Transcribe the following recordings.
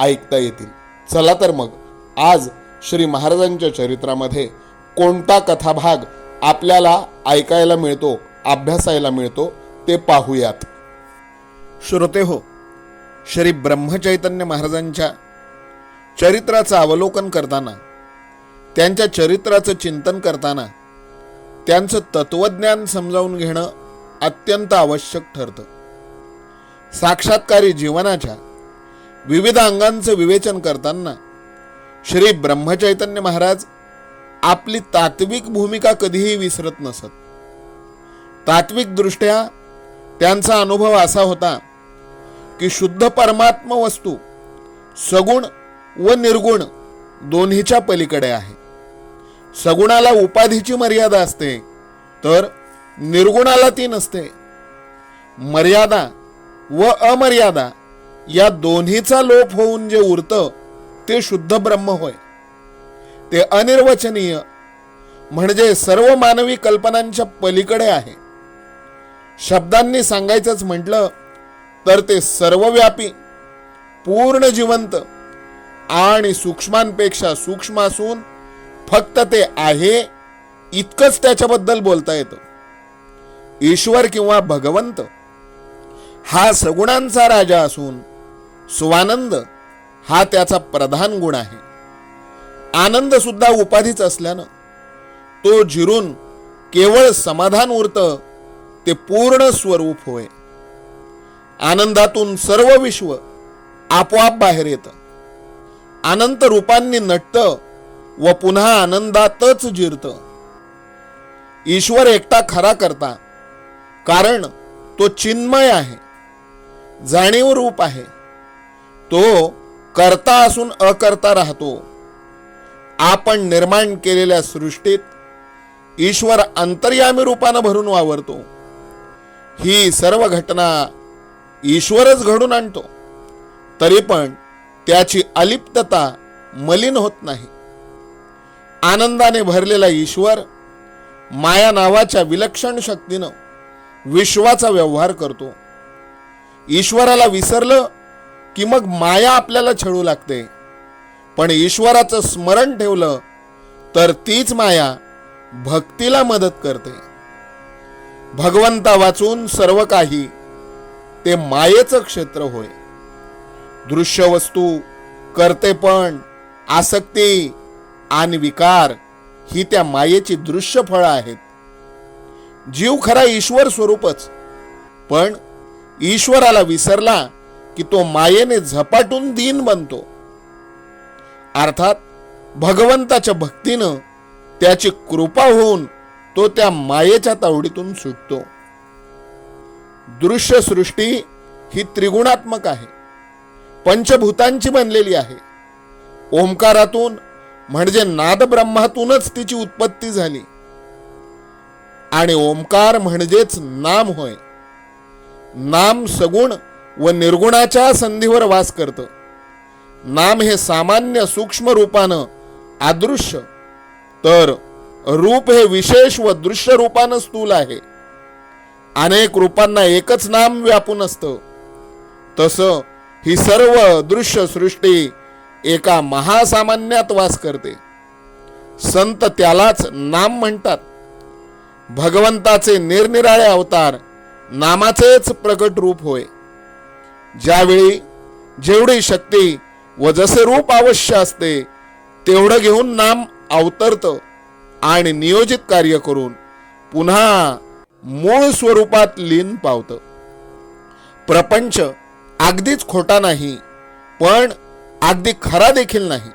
ऐकता येतील. चला तर मग आज श्री महाराजांच्या चरित्रामध्ये कोणता कथाभाग आपल्याला ऐकायला मिळतो अभ्यासायला मिळतो ते पाहूयात. श्रोते हो श्री ब्रह्मचैतन्य महाराजांच्या चरित्राचं अवलोकन करताना त्यांच्या चरित्राचं चिंतन करताना त्यांचं तत्वज्ञान समजावून घेणं अत्यंत आवश्यक ठरतं. साक्षात्कारी जीवनाच्या विविध अंगांचं विवेचन करताना श्री ब्रह्मचैतन्य महाराज आपली तात्विक भूमिका कधीही विसरत नसत. तात्विक दृष्ट्या त्यांचा अनुभव असा होता की शुद्ध परमात्म वस्तू सगुण व निर्गुण दोन्हीच्या पलीकडे आहे. सगुणाला उपाधीची मर्यादा असते तर निर्गुणाला ती नसते. मर्यादा व अमर्यादा या दोन्हीचा लोप होऊन जे उरतं ते शुद्ध ब्रह्म होय. ते अनिर्वचनीय म्हणजे सर्व मानवी कल्पनांच्या पलीकडे आहे. शब्दांनी सांगायचंच म्हटलं तर ते सर्वव्यापी पूर्ण जिवंत आणि सूक्ष्मांपेक्षा सूक्ष्म असून फक्त ते आहे इतकंच त्याच्याबद्दल बोलता येतं. ईश्वर किंवा भगवंत हा सगुणांचा राजा असून स्वानंद हा त्याचा प्रधान गुण आहे. आनंद सुद्धा उपाधीच असल्यानं तो जिरून केवळ समाधान उरतं ते पूर्ण स्वरूप होय. आनंदातून सर्व विश्व आपोआप बाहेर येतं. अनंत रूपांनी नटतं व पुन्हा आनंदातच जिरतं. ईश्वर एकटा खरा करता कारण तो चिन्मय आहे जाणीव रूप आहे. तो करता असून अकर्ता राहतो. आपण निर्माण केलेल्या सृष्टीत ईश्वर अंतर्यामी रूपानं भरून वावरतो. ही सर्व घटना ईश्वरच घडून आणतो. तरी पण त्याची अलिप्तता मलिन होत नाही. आनंदाने भरलेला ईश्वर माया नावाच्या विलक्षण शक्तीनं विश्वाचा व्यवहार करतो. ईश्वराला विसरलं की मग माया आपल्याला छळू लागते. पण ईश्वराचं स्मरण ठेवलं तर तीच माया भक्तीला मदत करते. भगवंता वाचून सर्व काही ते मायेचं क्षेत्र होय. दृश्य वस्तू करतेपण आसक्ती आणि विकार ही त्या मायेची दृश्य फळं आहेत. जीव खरा ईश्वर स्वरूपच पण ईश्वराला विसरला की तो मायेने झपाटून दीन बनतो. अर्थात भगवंताच्या भक्तीनं त्याची कृपा होऊन तो त्या मायेच्या तावडीतून सुटतो. दृश्य सृष्टी ही त्रिगुणात्मक आहे. पंचभूतांची बनलेली आहे. ओंकारातून म्हणजे नाद ब्रह्मातूनच तिची उत्पत्ती झाली. आणि ओंकार म्हणजेच नाम होय. नाम सगुण व निर्गुणाच्या संधीवर वास करतं. नाम हे सामान्य सूक्ष्म रूपानं आदृश्य. तर रूप हे विशेष व दृश्य रूपानं स्थूल आहे. अनेक रूपांना एकच नाम व्यापून असतं. तसं ही सर्व दृश्य सृष्टी एका महासामान्यात वास करते. संत त्यालाच नाम म्हणतात. भगवंताचे निरनिराळे अवतार नामाचेच प्रकट रूप होय. ज्यावेळी जेवढी शक्ती व जसे रूप अवश्य असते तेवढं घेऊन नाम अवतरतं आणि नियोजित कार्य करून पुन्हा मूळ स्वरूपात लीन पावतं. प्रपंच अगदीच खोटा नाही पण अगदी खरा देखील नाही.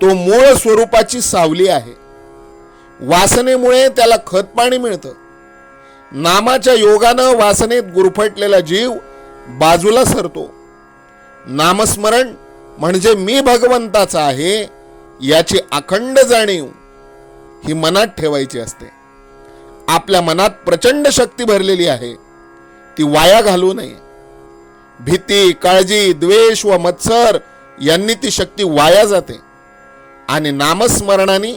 तो मूळ स्वरूपाची सावली आहे. वासनेमुळे त्याला खतपाणी मिळतं. नामाच्या योगानं वासनेत गुरफटलेला जीव बाजूला सरतो. नामस्मरण म्हणजे मी भगवंताचा आहे याची अखंड जाणीव ही मनात ठेवायची असते. आपल्या मनात प्रचंड शक्ती भरलेली आहे ती वाया घालू नये. भीती काळजी द्वेष व मत्सर यांनी ती शक्ती वाया जाते. आणि नामस्मरणाने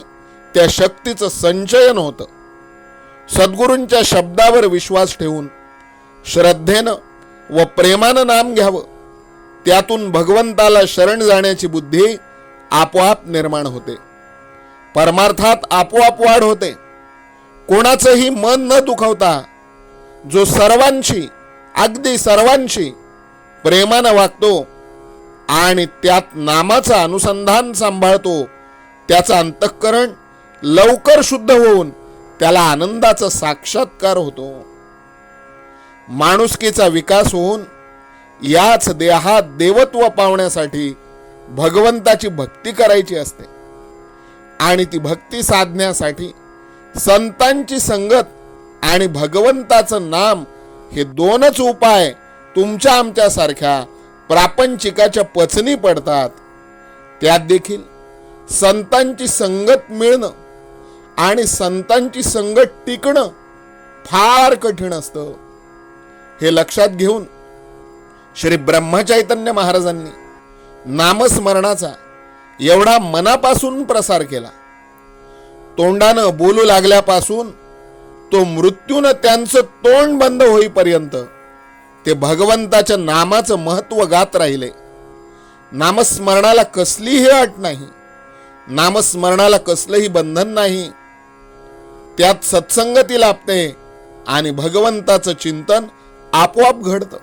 त्या शक्तीचं संचयन होतं. सद्गुरूंच्या शब्दावर विश्वास ठेवून श्रद्धेनं व प्रेमानं नाम घ्यावं. त्यातून भगवंताला शरण जाण्याची बुद्धी आपोआप निर्माण होते. परमार्थात आपोआप वाढ होते. कोणाचंही मन न दुखवता जो सर्वांशी अगदी सर्वांशी प्रेमानं वागतो आणि त्यात नामाचं अनुसंधान सांभाळतो त्याचं अंतःकरण लवकर शुद्ध होऊन त्याला आनंदाचा साक्षात्कार होतो. माणुसकीचा विकास होऊन याच देहात देवत्व पावण्यासाठी भगवंताची भक्ती करायची असते. आणि ती भक्ती साधण्यासाठी संतांची संगत आणि भगवंताचं नाम हे दोनच उपाय तुमच्या आमच्यासारख्या प्रापंचिकाच्या पचनी पडतात. त्यात देखील संतांची संगत मिळणं आणि संतांची संगत टिकणं फार कठीण असतं. हे लक्षात घेऊन श्री ब्रह्मचैतन्य महाराजांनी नामस्मरणाचा एवढा मनापासून प्रसार केला. तोंडानं बोलू लागल्यापासून तो मृत्यूनं त्यांचं तोंड बंद होईपर्यंत ते भगवंताच्या नामाचं महत्त्व गात राहिले. नामस्मरणाला कसलीही अट नाही. नामस्मरणाला कसलंही बंधन नाही. त्यात सत्संगती लाभते आणि भगवंताचं चिंतन आपोआप घडतं.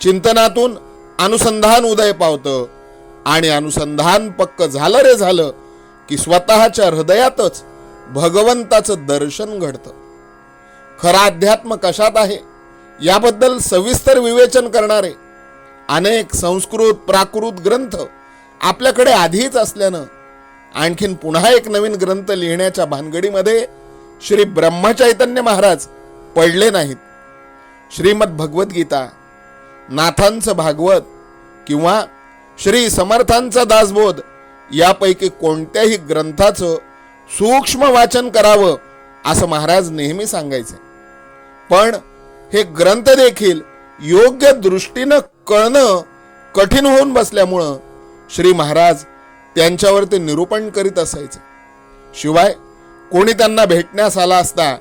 चिंतनातून अनुसंधान उदय पावतं. आणि अनुसंधान पक्क झालं रे झालं की स्वतःच्या हृदयातच भगवंताचं दर्शन घडतं. खरा अध्यात्म कशात आहे? याबद्दल सविस्तर विवेचन करणारे अनेक संस्कृत प्राकृत ग्रंथ आपल्याकडे आधीच असल्यानं आणखीन पुन्हा एक नवीन ग्रंथ लिहिण्याच्या भानगडीमध्ये श्री ब्रह्मचैतन्य महाराज पडले नाहीत. श्रीमद भगवद्गीता नाथांचं भागवत किंवा श्री समर्थांचा दासबोध यापैकी कोणत्याही ग्रंथाचं सूक्ष्म वाचन करावं असं महाराज नेहमी सांगायचे. पण हे ग्रंथ देखील योग्य दृष्टीनं कळणं कठीण होऊन बसल्यामुळं श्री महाराज त्यांच्यावर ते निरूपण करीत असायचे. शिवाय कोणी त्यांना भेटण्यास आला असता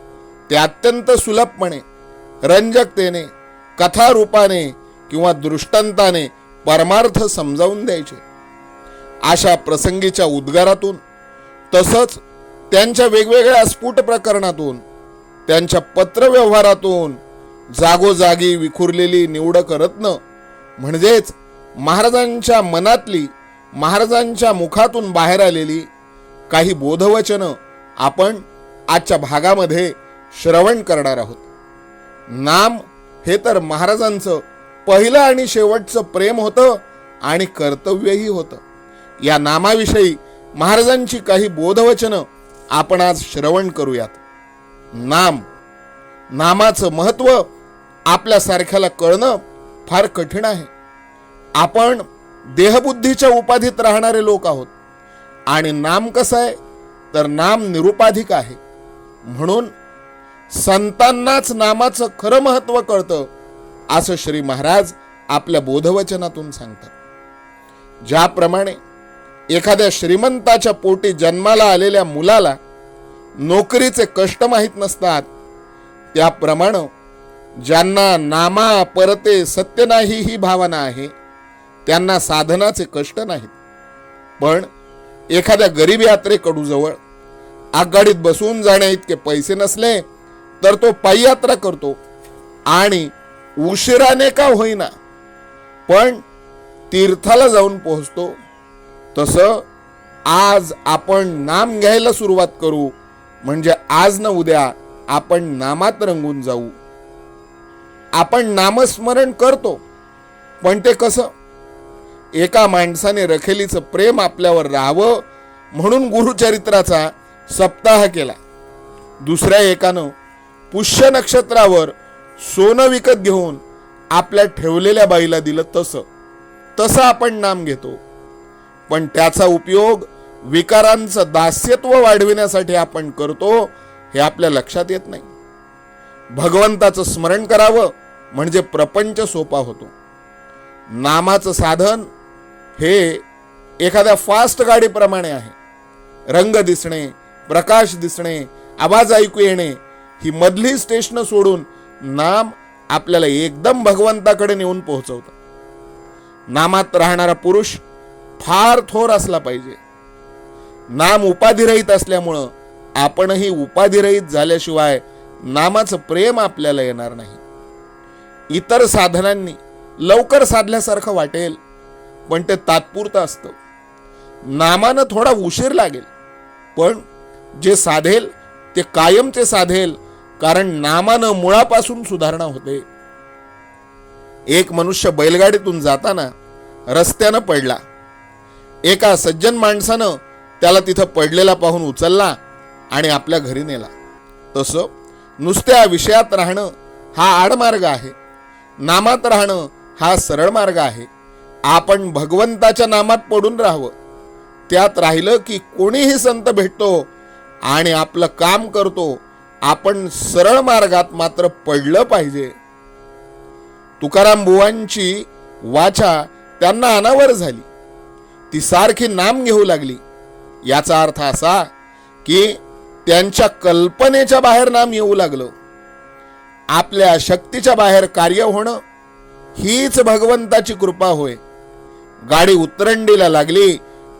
ते अत्यंत सुलभपणे रंजकतेने कथारूपाने किंवा दृष्टांताने परमार्थ समजावून द्यायचे. अशा प्रसंगीच्या उद्गारातून तसंच त्यांच्या वेगवेगळ्या स्फुट प्रकरणातून त्यांच्या पत्रव्यवहारातून जागोजागी विखुरलेली निवडक रत्न म्हणजेच महाराजांच्या मनातली महाराजांच्या मुखातून बाहेर आलेली काही बोधवचनं आपण आजच्या भागामध्ये श्रवण करणार आहोत. नाम हे तर महाराजांचं पहिलं आणि शेवटचं प्रेम होतं आणि कर्तव्यही होतं. या नामाविषयी महाराजांची काही बोधवचनं आपण आज श्रवण करूयात. नाम. नामाचं महत्त्व आपल्यासारख्याला कळणं फार कठीण आहे. आपण देहबुद्धीच्या उपाधीत राहणारे लोक आहोत. आणि नाम कसं आहे? तर नाम निरुपाधिक आहे. म्हणून संतांनाच नामाचं खरं महत्त्व कळतं असं श्री महाराज आपल्या बोधवचनातून सांगतात. ज्याप्रमाणे एखाद्या श्रीमंताच्या पोटी जन्माला आलेल्या मुलाला नोकरीचे कष्ट माहीत नसतात त्याप्रमाणे ज्यांना नामा परते सत्य नाही ही भावना आहे त्यांना साधनाचे कष्ट नाहीत. पण एखाद्या गरीब यात्रेकडूजवळ आगगाडीत बसून जाण्या इतके पैसे नसले तर तो पाययात्रा करतो. आणि उशिराने का होईना पण तीर्थाला जाऊन पोहोचतो. तसं आज आपण नाम घ्यायला सुरुवात करू. म्हणजे आज न उद्या आपण नामात रंगून जाऊ. आपण नामस्मरण करतो पण ते कसं? एका माणसाने रखेलीचं प्रेम आपल्यावर राहावं म्हणून गुरुचरित्राचा सप्ताह केला. दुसऱ्या एकानं पुष्य नक्षत्रावर सोनं विकत घेऊन आपल्या ठेवलेल्या बाईला दिलं तसं. तसं आपण नाम घेतो. पण त्याचा उपयोग विकारांचं दास्यत्व वाढविण्यासाठी आपण करतो हे आपल्या लक्षात येत नाही. भगवंताचं स्मरण करावं म्हणजे प्रपंच सोपा होतो. नामाचं साधन हे एखाद्या फास्ट गाडीप्रमाणे आहे. रंग दिसणे प्रकाश दिसणे आवाज ऐकू येणे ही मधली स्टेशन सोडून नाम आपल्याला एकदम भगवंताकडे नेऊन पोहोचवतं. नामात राहणारा पुरुष फार थोर असला पाहिजे. नाम उपाधिरहित असल्यामुळं आपणही उपाधिरहित झाल्याशिवाय नामाचं प्रेम आपल्याला येणार नाही. इतर साधनांनी लवकर साधल्यासारखं वाटेल पण ते तात्पुरतं असतं. नामानं थोडा उशीर लागेल पण जे साधेल ते कायमचे साधेल कारण नामानं मुळापासून सुधारणा होते. एक मनुष्य बैलगाडीतून जाताना रस्त्यानं पडला. एका सज्जन माणसानं त्याला तिथं पडलेला पाहून उचलला आणि आपल्या घरी नेला. तसं नुसत्या विषयात राहणं हा आडमार्ग आहे. नामात राहणं हा सरळ मार्ग आहे. आपण भगवंताच्या नामात पडून राहावं. त्यात राहिलं की कोणीही संत भेटतो आणि आपलं काम करतो आपण सरळ मार्गात मात्र पडलं पाहिजे. तुकाराम बुवांची वाचा त्यांना अनावर झाली. ती सारखी नाम घेऊ लागली. याचा अर्थ असा की त्यांच्या कल्पनेच्या बाहेर नाम येऊ लागलं. आपल्या शक्तीच्या बाहेर कार्य होणं हीच भगवंताची कृपा होय. गाडी उतरंडीला लागली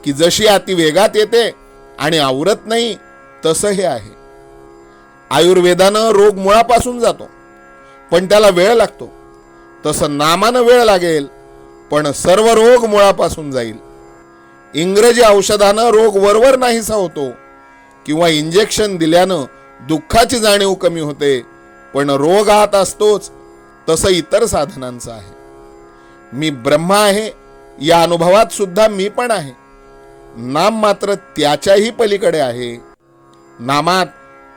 की जशी अति वेगात येते आणि आवरत नाही तसं हे आहे. आयुर्वेदानं रोग मुळापासून जातो. पण त्याला वेळ लागतो. तसं नामानं वेळ लागेल पण सर्व रोग मुळापासून जाईल. इंग्रजी औषधानं रोग वरवर नाहीसा होतो किंवा इंजेक्शन दिल्यानं दुःखाची जाणीव कमी होते पण रोग आत असतोच तसं इतर साधनांचं आहे. मी ब्रह्मा आहे या अनुभवात सुद्धा मी पण आहे. नाम मात्र त्याच्याही पलीकडे आहे. नामात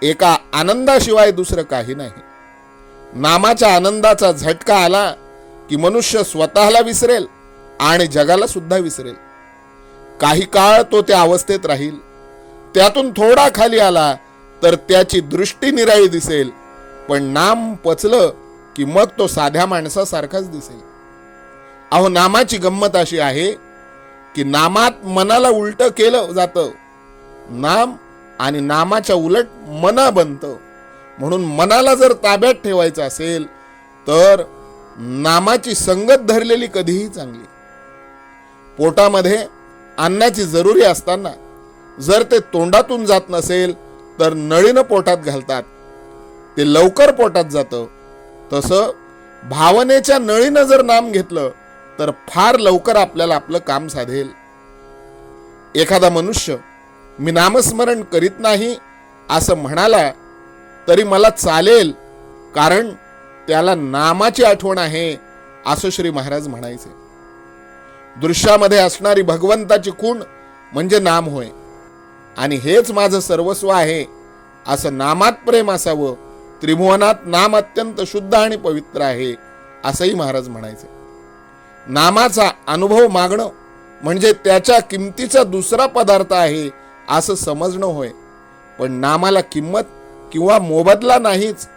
एका आनंदाशिवाय दुसरं काही नाही. नामाच्या आनंदाचा झटका आला की मनुष्य स्वतःला विसरेल आणि जगाला सुद्धा विसरेल. काही काळ तो त्या अवस्थेत राहील. त्यातून थोडा खाली आला तर त्याची दृष्टी निराळी दिसेल. पण नाम पचलं की मग तो साध्या माणसासारखाच दिसेल. अहो नामाची गंमत अशी आहे की नामात मनाला उलट केलं जातं. नाम आणि नामाच्या उलट मना बनतं. म्हणून मनाला जर ताब्यात ठेवायचं असेल तर नामाची संगत धरलेली कधीही चांगली. पोटामध्ये अन्नाची जरुरी असताना जर ते तोंडातून जात नसेल तर नळीनं पोटात घालतात. ते लवकर पोटात जातं. तसं भावनेच्या नळीनं जर नाम घेतलं तर फार लवकर आपल्याला आपलं काम साधेल. एखादा मनुष्य मी नामस्मरण करीत नाही असं म्हणाला तरी मला चालेल कारण त्याला नामाची आठवण आहे असं श्री महाराज म्हणायचे. दृश्यामध्ये असणारी भगवंताची खूण म्हणजे नाम होय आणि हेच माझं सर्वस्व आहे असं नामात प्रेम असावं त्रिभुवनात नाम अत्यंत शुद्ध आणि पवित्र आहे असंही महाराज म्हणायचे. नामाचा अनुभव मागणं म्हणजे त्याच्या किमतीचा दुसरा पदार्थ आहे असं समजणं होय. पण नामाला किंमत किंवा मोबदला नाहीच.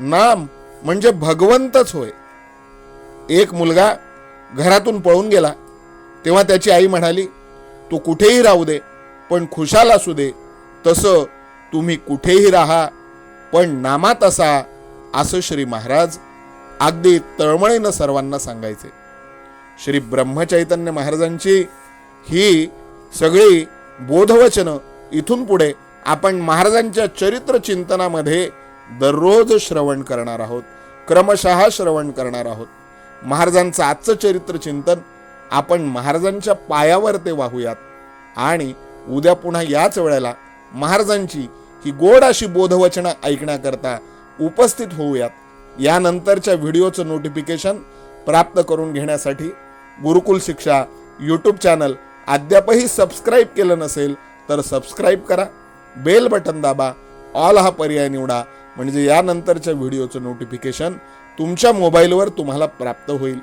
नाम म्हणजे भगवंतच होय. एक मुलगा घरातून पळून गेला. तेव्हा त्याची आई म्हणाली तू कुठेही राहू दे पण खुशाल असू दे. तसं तुम्ही कुठेही राहा पण नामात असा असं श्री महाराज अगदी तळमळीनं सर्वांना सांगायचे. श्री ब्रह्मचैतन्य महाराजांची ही सगळी बोधवचनं. इथून पुढे आपण महाराजांच्या चरित्र चिंतनामध्ये दररोज श्रवण करणार आहोत. क्रमशः श्रवण करणार आहोत. महाराजांचं आजचं चरित्र चिंतन आपण महाराजांच्या पायावर ते वाहूयात. आणि उद्या पुन्हा याच वेळेला महाराजांची ही गोड अशी बोधवचनं ऐकण्याकरता उपस्थित होऊयात. यानंतरच्या व्हिडिओचं नोटिफिकेशन प्राप्त करून घेण्यासाठी गुरुकुल शिक्षा यूट्यूब चॅनल अद्यापही सबस्क्राईब केलं नसेल तर सबस्क्राईब करा बेल बटन दाबा ऑल हा पर्याय निवडा. म्हणजे यानंतरच्या व्हिडिओचं नोटिफिकेशन तुमच्या मोबाईलवर तुम्हाला प्राप्त होईल.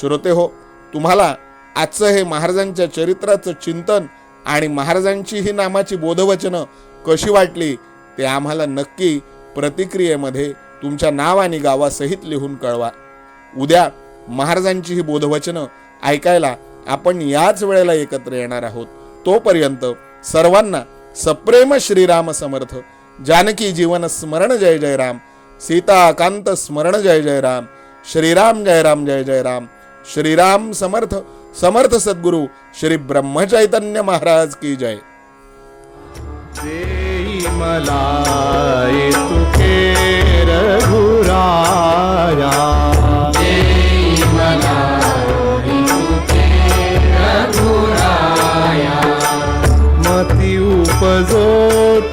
श्रोते हो तुम्हाला आजचं हे महाराजांच्या चरित्राचं चिंतन आणि महाराजांची ही नामाची बोधवचनं कशी वाटली ते आम्हाला नक्की प्रतिक्रियेमध्ये तुमच्या नाव आणि गावासहित लिहून कळवा. उद्या महाराजांची ही बोधवचनं ऐकायला आपण याच वेळेला एकत्र येणार आहोत. तोपर्यंत सर्वांना सप्रेम श्रीराम समर्थ. जानकी जीवन स्मरण जय जय राम. सीताकांत स्मरण जय जय राम. श्रीराम जय राम जय जय राम. श्रीराम समर्थ. समर्थ सद्गुरु श्री ब्रह्मचैतन्य महाराज की जय. देई मला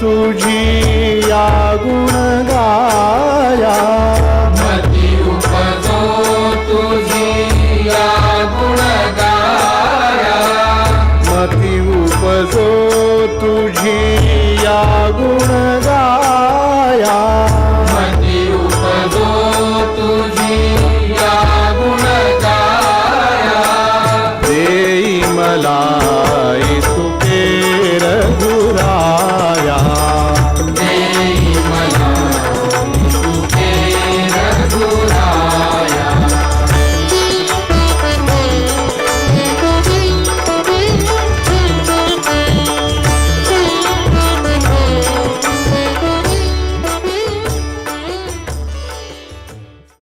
Santo